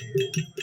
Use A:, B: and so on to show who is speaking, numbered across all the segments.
A: Thank
B: you.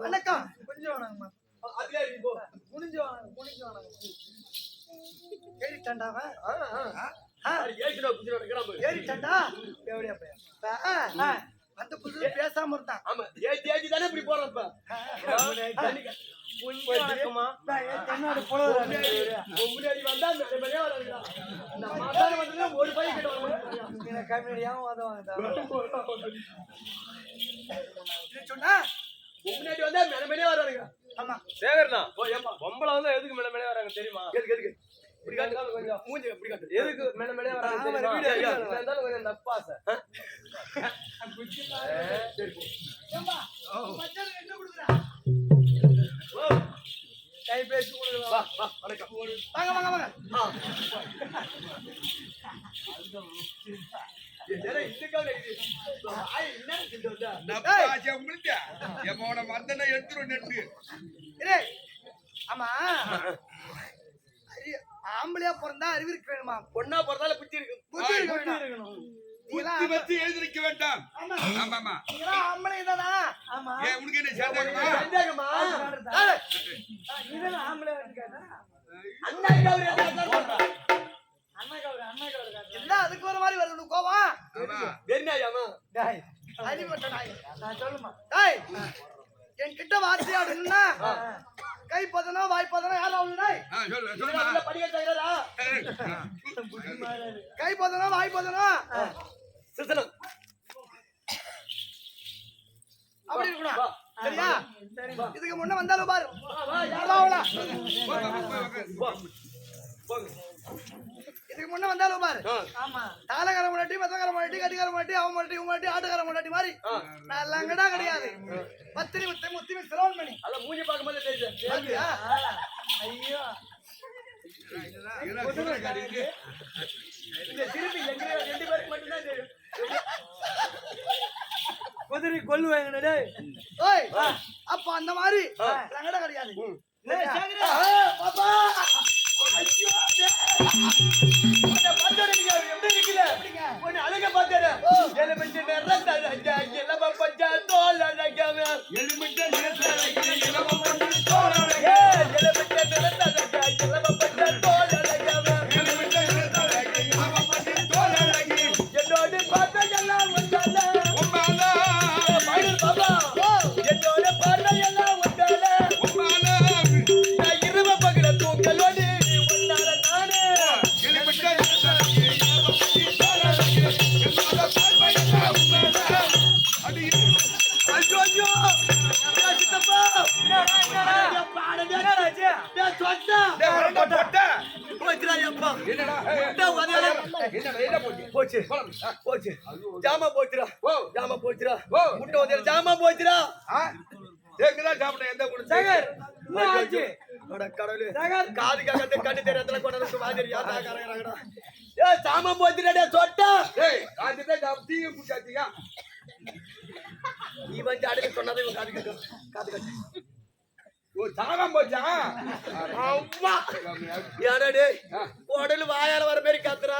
B: வணக்கம் கொஞ்சம் வணங்கம்மா முடிஞ்சு வாங்க முடிஞ்சு வாங்க ஏறிட்டாண்டாவ ஏறிட்டா ஏறிட்டாண்டா எப்படியா பையன் இப்ப, ஆ, அந்த புது பேசாம இருந்தான் வணக்கம்மா என்னோட புலவர் கம்மியாவும் உதவாங்க சொன்னா ஆமா.
C: சேகர்ண்ணா பொம்பளை வந்து எதுக்கு மேல மேலே வராங்க தெரியுமா? கொஞ்சம் எதுக்கு மேல மேலே வராங்க
B: ஆமா,
C: தெரியுமா?
B: வீடியோ எடுக்கலாம்.
C: இதுல இருந்தாலும் கொஞ்சம்
B: என்ன கொடுக்குறா கை பேசி கொடுக்குறா வாங்க வாங்க வாங்க. இரு. ஆமா. அறி- ஆம்பளையா பிறந்தா அறிவு இருக்க வேணுமா?
C: பொண்ணா பிறந்தாலும் புத்தி இருக்கு
B: புத்தி இருக்க வேணும் நீங்களாம் ஆம்பளை-
A: எழுதிருக்க வேண்டாம்.
B: ஆமா. ஆம்பளை தானா? ஆமா.
A: உனக்கு என்ன சந்தேகமா?
C: சந்தேகமா?
B: ஆம்பளை இருக்காதா அதுக்கு ஒரு மாதிரி வருது
A: ஆமா.
C: வெறிநாயாமா?
B: டேய், அடிபட்ட நாய். நான் சொல்லுமா? டேய், என்கிட்ட வார்த்தையாடுன்னா கை பதனம் வாய் பதனம் யாரும் அவ்வளவு டேய்.
A: ஆ, சொல்லு
C: இதுல
A: சொல்லுமா
C: உள்ள படிக்க தெரியாதா?
B: கை பதனம் வாய் பதனம்
C: சிசனம்.
B: அப்படி இருக்கணும். சரியா? இதுக்கு முன்ன வந்தாலும் பாரு.
C: வா,
B: இதுக்கு முன்ன வந்தாலும் பாரு. ஆமா. தாளக்கார முன்னாடி மத்தக்கார முன்னாடி கட்டிக்கார முன்னாடி அவன் முன்னாடி இவன் முன்னாடி ஆட்டுக்கார முன்னாடி மாதிரி. நான் லங்கடா கிடையாது. பத்திரி முத்தி முத்தி சிலவன் மணி
C: அதான் மூஞ்சி பார்க்கும்போதே தெரியுது.
B: பாத்தியா? ஐயோ.
C: இந்த திருப்பி எங்க ரெண்டு பேருக்கு மட்டும்தான் தெரியும்.
B: குதிரை கொல்லுவாங்க டேய். ஓய் அப்ப அந்த மாதிரி. லங்கடா கிடையாது. பாப்பா. ஐயோ நேரத்தில்
C: உன்னை பார்த்தோன்னே நீங்க எப்படி இருக்கீங்க? உன்னை அழகா பார்த்தேனே. எலுமிச்சை நிறத்த ராஜா, இளம பச்சை தோல் ஏ, சொட்டா. போச்சுடா. போச்சு? போச்சு. ஜாமா போச்சுடா. ஜாமா போச்சுடா.
A: ஓ.
C: முட்டை உதையால ஜாமா போச்சுடா.
B: சேகர் என்ன ஆச்சு?
C: அட கடவுளே. காது கேட்காத கண்ணு தெரியறதுல கொண்டு வந்து மாதிரி யாத்தா கரகரகடா ஏ ஜாமா போச்சுடா டேய், சொட்டா இவன் ஜாடுக்கு சொன்னதை இவன் காது காது கேட்க அம்மா ஏடா டேய்? உடல் வாயால வர மாதிரி காத்துறா.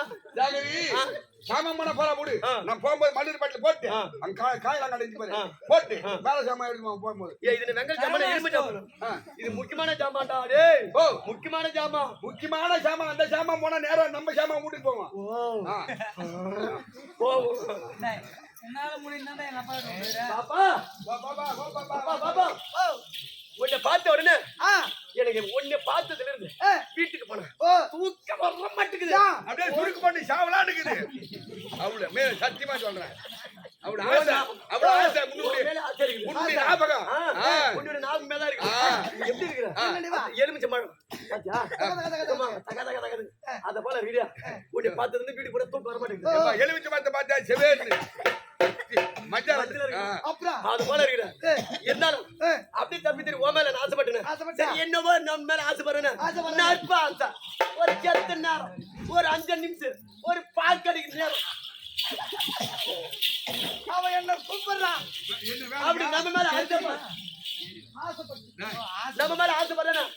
A: சாமான் பண்ண போறா போடு
C: ஆ.
A: நான் போகும்போது மல்லிகை பாட்டில் போட்டு. அங்க காய் காயெல்லாம் கடைஞ்சி. போட்டு மேல சாமான் எடுத்து போகும்போது.
C: இது வெங்கல் ஜாமான்
A: ஆ.
C: இது முக்கியமான ஜாமான்டா டேய்.
A: ஓ
C: முக்கியமான ஜாமான்
A: முக்கியமான சாமான் அந்த சாமான் போனா நேரம் நம்ம சாமான் வீட்டுக்கு போவோம்.
B: என்னால முடியும் எங்க அப்பா
C: பாப்பா.
A: வா.
C: பாப்பா பாப்பா. உன்னை பார்த்த உடனே எனக்கு உன்னை பார்த்ததுல இருந்து வீட்டுக்கு போனேன்.
B: ஓ.
C: தூக்கம் வர மாட்டேங்குது.
A: அப்படியே சுருக்கு பண்ணி சாவலான்னு இருக்குது அவ்வளவு மேல சத்தியமா சொல்றேன். அவ்வளவு ஆசை
C: உன்
A: உன்னுடைய ஞாபகம்.
C: ஞாபகம் மேல இருக்கு. எப்படி இருக்கிற? எலுமிச்சை தகது. அத போல இருக்கிறியா? உன்னை பார்த்ததுல வீட்டுக்கு போனா தூக்கம் வர மாட்டேங்குது.
A: எலுமிச்சை மரத்தை பார்த்தா செவேர்னு
C: அப்படி மேல ஆசைப்பட்டேன். என்னவோ நம்ம மேல ஆசைப்படுறேன். ஆசை ஒரு செத்த நேரம் ஒரு அஞ்சு நிமிஷம் ஒரு பால் நேரம்.
B: என்ன கூப்பிடுறான்
A: வேலை?
C: அப்படி நம்ம மேல நம்ம மேல ஆசைப்படுறேன்.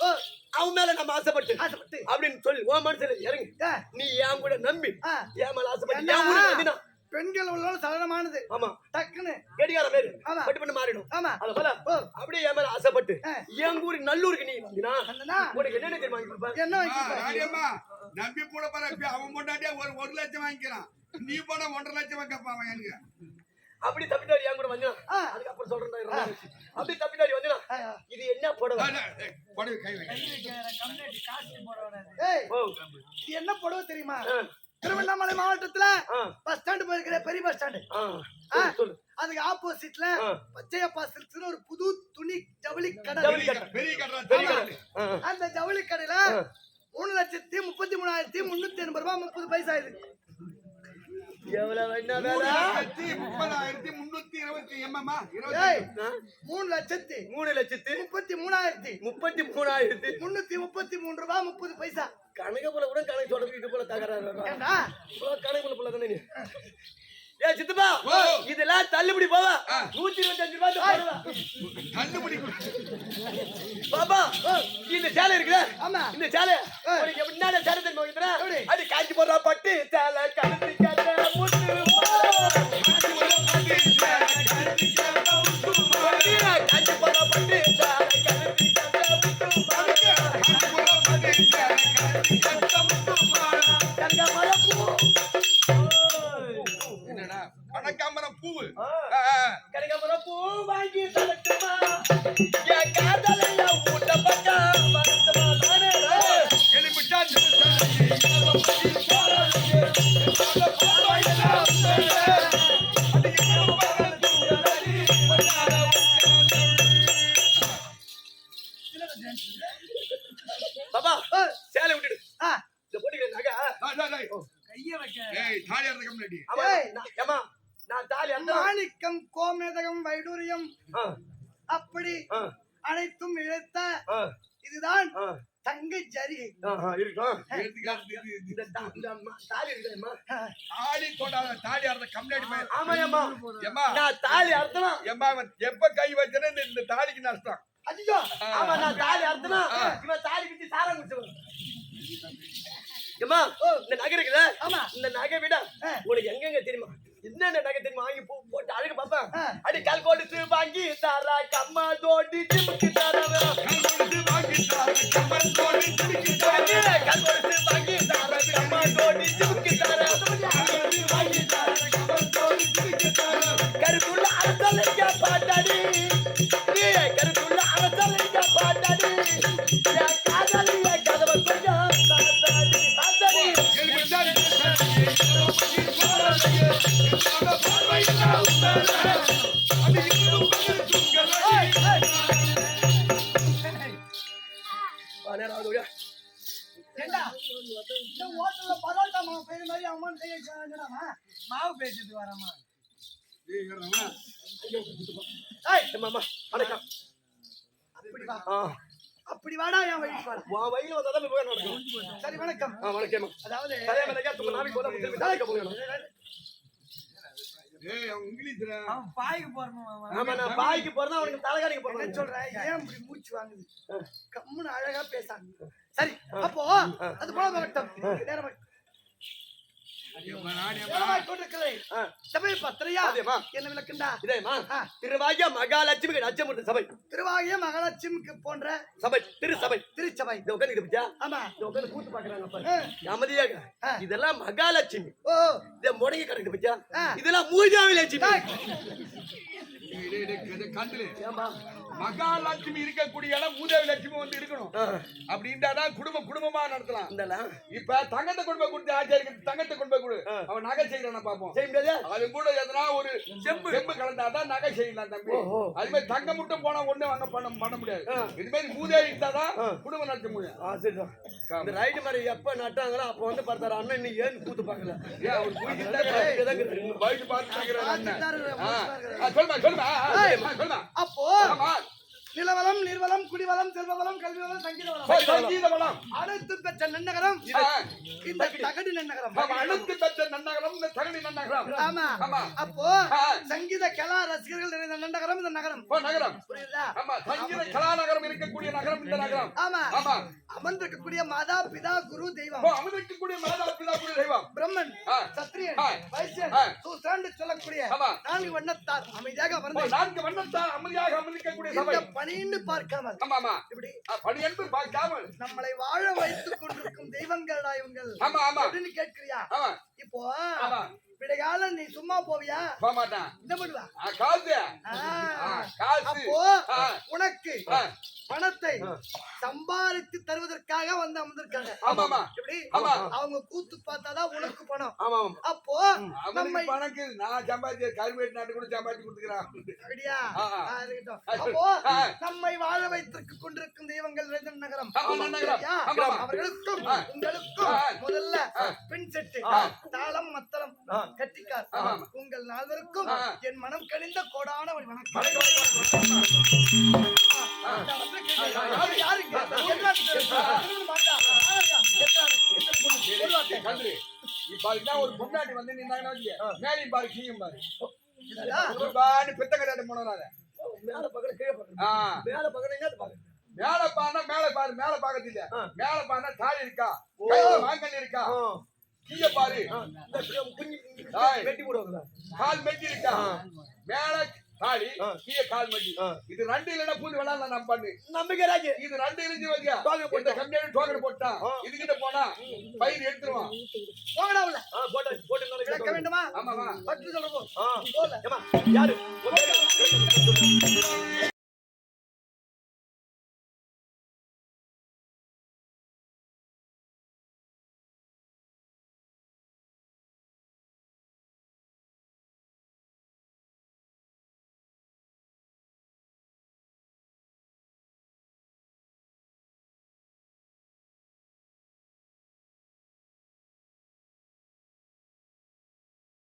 C: அவன் மேல நம்ம ஆசைப்பட்டு.
B: ஆசைப்பட்டு.
C: அப்படின்னு சொல்லி உன் மனசுல இறங்கு. நீ என் கூட நம்பி. என் மேல ஆசைப்பட்டு.
B: என்ன?
C: கூட
B: பெண்கள் உள்ள சலனமானது
C: ஆமா.
B: டக்குன்னு.
C: கெடிகார மாரி.
B: ஆமா.
C: பட்டு பண்ணி மாறிடும்.
B: ஆமா.
C: அத போல அப்படியே என் மேல ஆசைப்பட்டு. என் ஊருக்கு நல்லூருக்கு நீ வந்தினா
B: வந்தனா?
C: உனக்கு என்னென்ன தெரியுமா வாங்கி கொடுப்பேன்
B: என்ன
A: ராணியம்மா நம்பி போட போற இப்ப அவன் பொண்டாட்டியா ஒரு ஒரு லட்சம் வாங்கிக்கிறான். நீ போனா ஒன்றரை லட்சம் கேட்பான் அவன் எனக்கு.
C: அப்படி தப்பிட்டாடி என் கூட வந்தினா. அதுக்கப்புறம் சொல்றேன் அப்படி தப்பிட்டாடி வந்தினா இது என்ன புடவை?
A: புடவை கை வை.
B: என்ன புடவை தெரியுமா. திருவண்ணாமலை மாவட்டத்துல. பஸ் ஸ்டாண்ட் போயிருக்கிற பெரிய பஸ் ஸ்டாண்டு அதுக்கு ஆப்போசிட்ல. பச்சையப்பா சில்க்ஸ்னு ஒரு புது துணி ஜவுளி கடை. அந்த ஜவுளி கடையில. மூணு லட்சத்தி முப்பத்தி மூணாயிரத்தி முன்னூத்தி எண்பது ரூபாய் முப்பது பைசா இது
C: எவ்வளவு
A: முப்பதாயிரத்தி முன்னூத்தி இருபத்தி
C: ஆ?
B: மூணு. லட்சத்தி.
C: மூணு லட்சத்தி.
B: முப்பத்தி மூணாயிரத்தி.
C: முப்பத்தி மூணாயிரத்தி.
B: முன்னூத்தி முப்பத்தி மூணு ரூபாய் முப்பது பைசா.
C: கணக்கு போல கூட கணக்கு சொல்றது இது போல தகராறு. கணக்கு போல தானே ஏ சித்தப்பா. இதெல்லாம் தள்ளுபடி போவா. நூத்தி இருபத்தஞ்சு ரூபாய் போடுவா.
A: தள்ளுபடி.
C: பாப்பா இந்த சேலை இருக்குல்ல?
B: ஆமா.
C: இந்த சேலை. உனக்கு எப்படி என்ன சேலை தெரியுமா வைக்கிறேன் காஞ்சி போடுறா பட்டு சேலை கழுத்து முட்டு காஞ்சி போடுறா பட்டு சேலை கழுத்து கட்ட
B: மாணிக்கம் கோமேதகம் வைடூரியம். அப்படி அனைத்தும் இழைத்த இதுதான் தங்கை
C: ம- தாலி.
A: தாலி தொடாத தாலி அறுத்த கம்ப்ளைண்ட் பையன்
C: ஆமா ஏம்மா
A: ஏம்மா.
C: நான் தாலி அறுத்தனா?
A: ஏம்மா அவன் எப்ப கை வச்சனே இந்த- தாலிக்கு நஷ்டம்.
B: அதிகோ
C: ஆமா நான் தாலி அறுத்தனா. இவன் தாலி பிச்சு சாரம் குடிச்சவன் ஏம்மா இந்த நகை இருக்குல்ல?
B: ஆமா.
C: இந்த நகை விட. உனக்கு எங்கெங்க தெரியுமா? என்னென்ன நகை தெரியுமா வாங்கி பூ போட்டு அழகு பாப்பேன்
B: ஆ.
C: அடி கல் கொடுத்து வாங்கி தாரா கம்மா தோண்டி ஜிமுக்கு தாரா
A: வாங்கி தார, கம்மல் தோடி துடிக்கி தார.
C: கல் கொடுத்து வாங்கி தாரா கம்மா தோண்டி ஜிமுக்கு தாரா
A: வாங்கி தார,
C: பாட்டாடி
B: இந்த ஹோட்டல்ல பரோட்டா மாவு பேரு மாதிரி வச்சாங்கடாமா மாவு பேசிட்டு வரமா அப்படி வாடா என் வழி
C: உன் வயல வந்தா தான் போய் நடக்கும்.
B: சரி வணக்கம்.
C: வணக்கம்.
B: அதாவது
A: அவன் இங்கிலீஷ்ல.
C: ஆமா நான் பாய்க்கு அவனுக்கு தலைகாணிக்கு போறேன்
B: சொல்ற? ஏன் இப்படி மூச்சு வாங்குது? கம்முன்னு அழகா பேசாங்க சரி அப்போ அது போல நேரம் சபை பத்திரையா?
C: அதேம்மா.
B: என்ன விளக்குண்டா?
C: இதேமா
B: ஆ.
C: திருவாகிய மகாலட்சுமி அச்சமுட்டு சபை.
B: திருவாகிய மகாலட்சுமிக்கு போன்ற
C: சபை. திரு சபை.
B: திருச்சபை.
C: இந்த உட்காந்து பத்தியா?
B: ஆமா.
C: இந்த உட்காந்து கூத்து பாக்குறாங்க அப்ப
B: ஆ.
C: அமைதியாக
B: ஆ.
C: இதெல்லாம் மகாலட்சுமி.
B: ஓ.
C: இத முடங்கி கிடக்குது பத்தியா?
B: ஆ.
C: இதெல்லாம் மூஜாவி லட்சுமி.
A: மகாலட்சுமி இருக்கக்கூடிய இடம் மூதேவி லட்சுமி வந்து இருக்கணும்.
C: ஆ.
A: அப்படி இருந்தாதான் குடும்பம் குடும்பமா நடத்தலாம். இப்ப தங்கத்தை கொண்டு போய் கொடுத்து ஆச்சாரிக்கு தங்கத்தை போய் கொடு. அவன் நகை செய்யறான பாப்போம்
C: செய்ய முடியாது?
A: அது கூட எதனா ஒரு செம்பு. செம்பு கலந்தாதான் நகை செய்யலாம் தம்பி. அது மாதிரி தங்கம் மட்டும் போனா ஒண்ணு வாங்க பண்ண பண்ண முடியாது. இது மாதிரி மூதேவி இருந்தாதான். குடும்பம் நடத்த முடியும்.
C: இந்த ரைடு மாதிரி எப்ப நட்டாங்களோ அப்ப வந்து பார்த்தாரு அண்ணன் இன்னும் ஏன் கூத்து.
A: ஆ, சொல்லுமா சொல்லுமா. சொல்லுமா
B: அப்போ நிலவளம் நீர்வளம் குடிவளம் செல்வவளம் கல்வி வளம் சங்கீத வளம்
A: சங்கீத வளம்
B: அனைத்து பெற்ற நன்னகரம் இந்த தகடு நன்னகரம்.
A: ஆமா, அழுத்து பெற்ற நன்னகரம் இந்த தகுதி நன்னகரம்.
B: ஆமா. அப்போ
A: ஆ.
B: சங்கீத கலா ரசிகர்கள் நிறைந்த நன்னகரம் இந்த நகரம்.
A: நகரம்.
B: புரியுதா?
A: ஆமா சங்கீத கலாநகரம் இருக்கக்கூடிய நகரம் இந்த நகரம்.
B: ஆமா.
A: ஆமா.
B: அமர்ந்திருக்கக்கூடிய மாதா பிதா குரு தெய்வம்.
A: அமிர்திக்கக்கூடிய மாதா பிதா குரு தெய்வம்.
B: பிரம்மன்
A: ஆ.
B: வைசியன். சூசாண்டு சொல்லக்கூடிய. நான்கு வண்ணத்தார் அமைதியாக வந்து
A: நான்கு வண்ணத்தால் அமைதியாக அமர்ந்திக்கக்கூடிய சபை.
B: பணின்னு பார்க்காமல்
A: ஆமா ஆமா.
B: இப்படி
A: பணி என்று பார்க்காமல்.
B: நம்மளை வாழ வைத்துக் கொண்டிருக்கும் தெய்வங்களா இவங்கள்
A: ஆமா ஆமா.
B: அப்படின்னு கேட்கிறியா? இப்போ
A: ஆமா.
B: விடைகால நீ சும்மா போவியா
A: போக மாட்டான்
B: இந்த பண்ணுவா
A: காசு காசு.
B: உனக்கு. பணத்தை சம்பாதித்து தருவதற்காக வந்து அமர்ந்திருக்காங்க. அவங்க கூத்து பார்த்தாதான் உனக்கு பணம் அப்போ நம்மை
A: பணக்கு நான் சம்பாதிச்ச கருவேட்டு நாட்டு கூட சம்பாதிச்சு கொடுத்துக்கிறான்
B: அப்படியா இருக்கட்டும். அப்போ. நம்மை வாழ வைத்திருக்க கொண்டிருக்கும் தெய்வங்கள் நிறைந்த நகரம். அவர்களுக்கும். உங்களுக்கும். முதல்ல பின் செட்டு. தாளம் மத்தளம். கட்டிக்கார். உங்கள் நால்வருக்கும். என் மனம் கனிந்த கோடான வணக்கம் ஒரு
A: பொண்டாட்டி வந்து நின்னாங்கன்னா வச்சுக்க. பாரு கீழும் பாரு பித்த கடையாட்டம் போனவனால.
C: மேல பக்கம் கீழே பக்கம் மேல பக்கம் எங்க
A: மேல பாருனா மேல பாரு மேல பாக்கிறது இல்ல மேல பாருனா தாலி இருக்கா வாங்கல் இருக்கா பாரு
C: வெட்டி போடுவாங்களா
A: கால் மெட்டி இருக்கா மேல தாலி. கீழே கால் மெட்டி. இது ரெண்டு இல்லைன்னா பூண்டு விளாட்லாம் நம்ம பண்ணு.
C: நம்பிக்கை
A: இது ரெண்டு இருந்து வச்சியா
C: டோக்கன் போட்டோம்.
A: கம்மியான டோக்கன் போட்டான். இதுகிட்ட போனா பயிர் எடுத்துருவான்.
B: போங்கடா உள்ள.
C: போட்டு போட்டு
B: விளக்க வேண்டுமா?
A: ஆமாமா
B: பட்டு சொல்றப்போ.
C: ஆ.
B: போல
C: ஏமா யாரு?